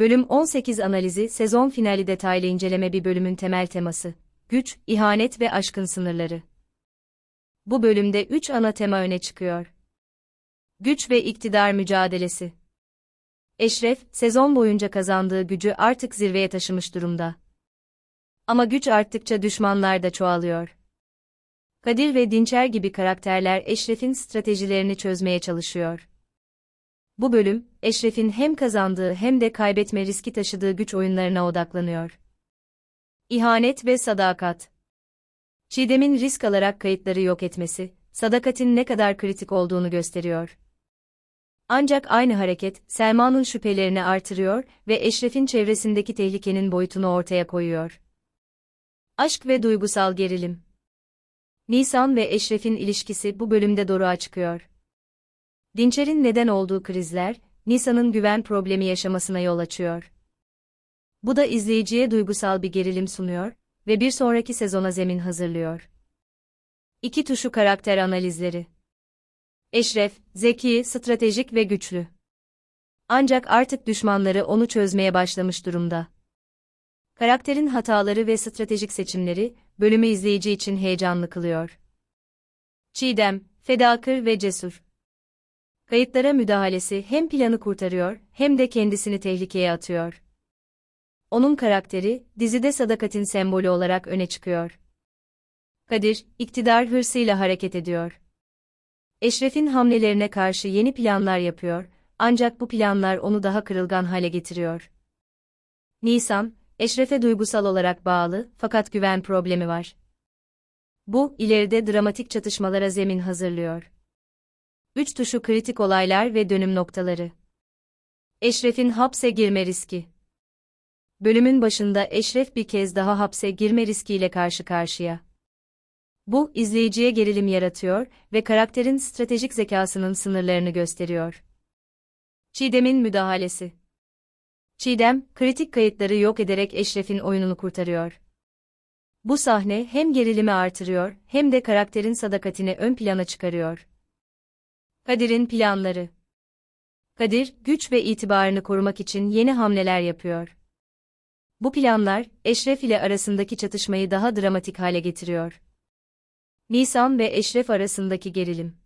Bölüm 18 analizi sezon finali detaylı inceleme bir bölümün temel teması. Güç, ihanet ve aşkın sınırları. Bu bölümde 3 ana tema öne çıkıyor. Güç ve iktidar mücadelesi. Eşref, sezon boyunca kazandığı gücü artık zirveye taşımış durumda. Ama güç arttıkça düşmanlar da çoğalıyor. Kadir ve Dinçer gibi karakterler Eşref'in stratejilerini çözmeye çalışıyor. Bu bölüm, Eşref'in hem kazandığı hem de kaybetme riski taşıdığı güç oyunlarına odaklanıyor. İhanet ve sadakat. Çiğdem'in risk alarak kayıtları yok etmesi, sadakatin ne kadar kritik olduğunu gösteriyor. Ancak aynı hareket, Selma'nın şüphelerini artırıyor ve Eşref'in çevresindeki tehlikenin boyutunu ortaya koyuyor. Aşk ve duygusal gerilim. Nisan ve Eşref'in ilişkisi bu bölümde doruğa çıkıyor. Dinçer'in neden olduğu krizler, Nisan'ın güven problemi yaşamasına yol açıyor. Bu da izleyiciye duygusal bir gerilim sunuyor ve bir sonraki sezona zemin hazırlıyor. İki tuşu karakter analizleri. Eşref, zeki, stratejik ve güçlü. Ancak artık düşmanları onu çözmeye başlamış durumda. Karakterin hataları ve stratejik seçimleri, bölümü izleyici için heyecanlı kılıyor. Çiğdem, fedakır ve cesur. Kayıtlara müdahalesi hem planı kurtarıyor, hem de kendisini tehlikeye atıyor. Onun karakteri, dizide sadakatin sembolü olarak öne çıkıyor. Kadir, iktidar hırsıyla hareket ediyor. Eşref'in hamlelerine karşı yeni planlar yapıyor, ancak bu planlar onu daha kırılgan hale getiriyor. Nisan, Eşref'e duygusal olarak bağlı, fakat güven problemi var. Bu, ileride dramatik çatışmalara zemin hazırlıyor. Üç tuşu kritik olaylar ve dönüm noktaları. Eşref'in hapse girme riski. Bölümün başında Eşref bir kez daha hapse girme riskiyle karşı karşıya. Bu, izleyiciye gerilim yaratıyor ve karakterin stratejik zekasının sınırlarını gösteriyor. Çiğdem'in müdahalesi. Çiğdem, kritik kayıtları yok ederek Eşref'in oyununu kurtarıyor. Bu sahne hem gerilimi artırıyor hem de karakterin sadakatini ön plana çıkarıyor. Kadir'in planları. Kadir, güç ve itibarını korumak için yeni hamleler yapıyor. Bu planlar, Eşref ile arasındaki çatışmayı daha dramatik hale getiriyor. Nisan ve Eşref arasındaki gerilim.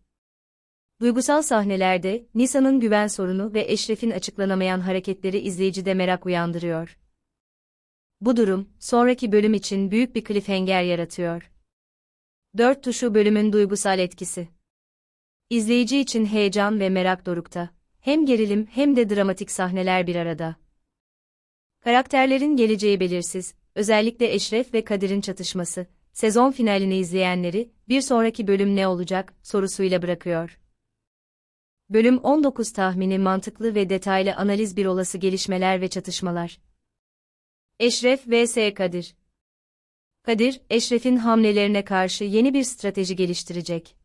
Duygusal sahnelerde, Nisan'ın güven sorunu ve Eşref'in açıklanamayan hareketleri izleyicide merak uyandırıyor. Bu durum, sonraki bölüm için büyük bir cliffhanger yaratıyor. Dört tuşu bölümün duygusal etkisi. İzleyici için heyecan ve merak dorukta. Hem gerilim hem de dramatik sahneler bir arada. Karakterlerin geleceği belirsiz, özellikle Eşref ve Kadir'in çatışması, sezon finalini izleyenleri, bir sonraki bölüm ne olacak, sorusuyla bırakıyor. Bölüm 19 tahmini mantıklı ve detaylı analiz bir olası gelişmeler ve çatışmalar. Eşref vs Kadir Kadir, Eşref'in hamlelerine karşı yeni bir strateji geliştirecek.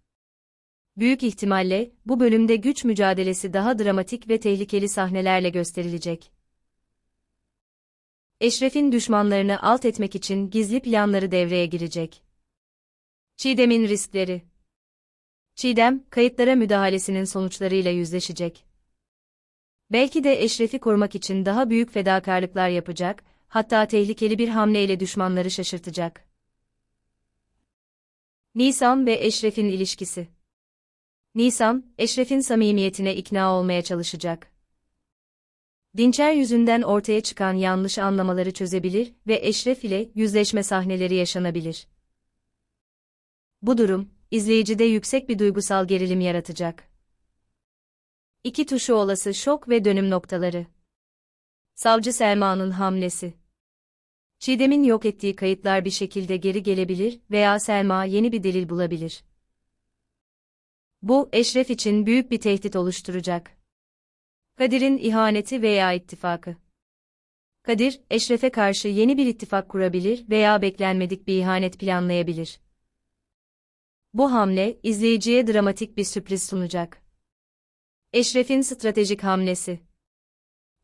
Büyük ihtimalle, bu bölümde güç mücadelesi daha dramatik ve tehlikeli sahnelerle gösterilecek. Eşref'in düşmanlarını alt etmek için gizli planları devreye girecek. Çiğdem'in riskleri Çiğdem, kayıtlara müdahalesinin sonuçlarıyla yüzleşecek. Belki de Eşref'i korumak için daha büyük fedakarlıklar yapacak, hatta tehlikeli bir hamleyle düşmanları şaşırtacak. Nisan ve Eşref'in ilişkisi Nisan, Eşref'in samimiyetine ikna olmaya çalışacak. Dinçer yüzünden ortaya çıkan yanlış anlamaları çözebilir ve Eşref ile yüzleşme sahneleri yaşanabilir. Bu durum, izleyicide yüksek bir duygusal gerilim yaratacak. İki tuşu olası şok ve dönüm noktaları. Savcı Selma'nın hamlesi. Çiğdem'in yok ettiği kayıtlar bir şekilde geri gelebilir veya Selma yeni bir delil bulabilir. Bu, Eşref için büyük bir tehdit oluşturacak. Kadir'in ihaneti veya ittifakı. Kadir, Eşref'e karşı yeni bir ittifak kurabilir veya beklenmedik bir ihanet planlayabilir. Bu hamle, izleyiciye dramatik bir sürpriz sunacak. Eşref'in stratejik hamlesi.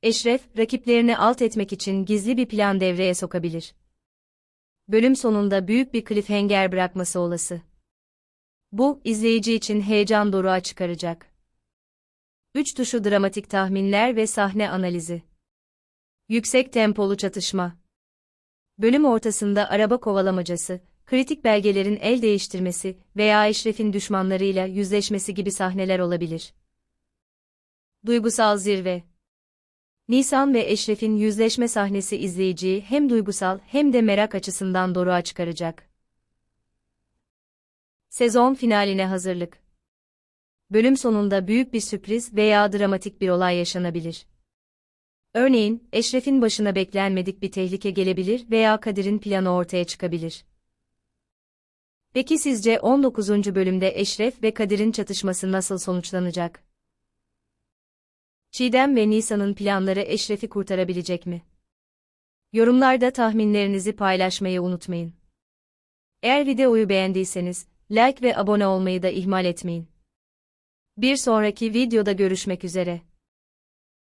Eşref, rakiplerini alt etmek için gizli bir plan devreye sokabilir. Bölüm sonunda büyük bir cliffhanger bırakması olası. Bu, izleyici için heyecan doruğa çıkaracak. Üç tuşu dramatik tahminler ve sahne analizi. Yüksek tempolu çatışma. Bölüm ortasında araba kovalamacası, kritik belgelerin el değiştirmesi veya Eşref'in düşmanlarıyla yüzleşmesi gibi sahneler olabilir. Duygusal zirve. Nisan ve Eşref'in yüzleşme sahnesi izleyiciyi hem duygusal hem de merak açısından doruğa çıkaracak. Sezon finaline hazırlık. Bölüm sonunda büyük bir sürpriz veya dramatik bir olay yaşanabilir. Örneğin, Eşref'in başına beklenmedik bir tehlike gelebilir veya Kadir'in planı ortaya çıkabilir. Peki sizce 19. bölümde Eşref ve Kadir'in çatışması nasıl sonuçlanacak? Çiğdem ve Nisa'nın planları Eşref'i kurtarabilecek mi? Yorumlarda tahminlerinizi paylaşmayı unutmayın. Eğer videoyu beğendiyseniz, like ve abone olmayı da ihmal etmeyin. Bir sonraki videoda görüşmek üzere.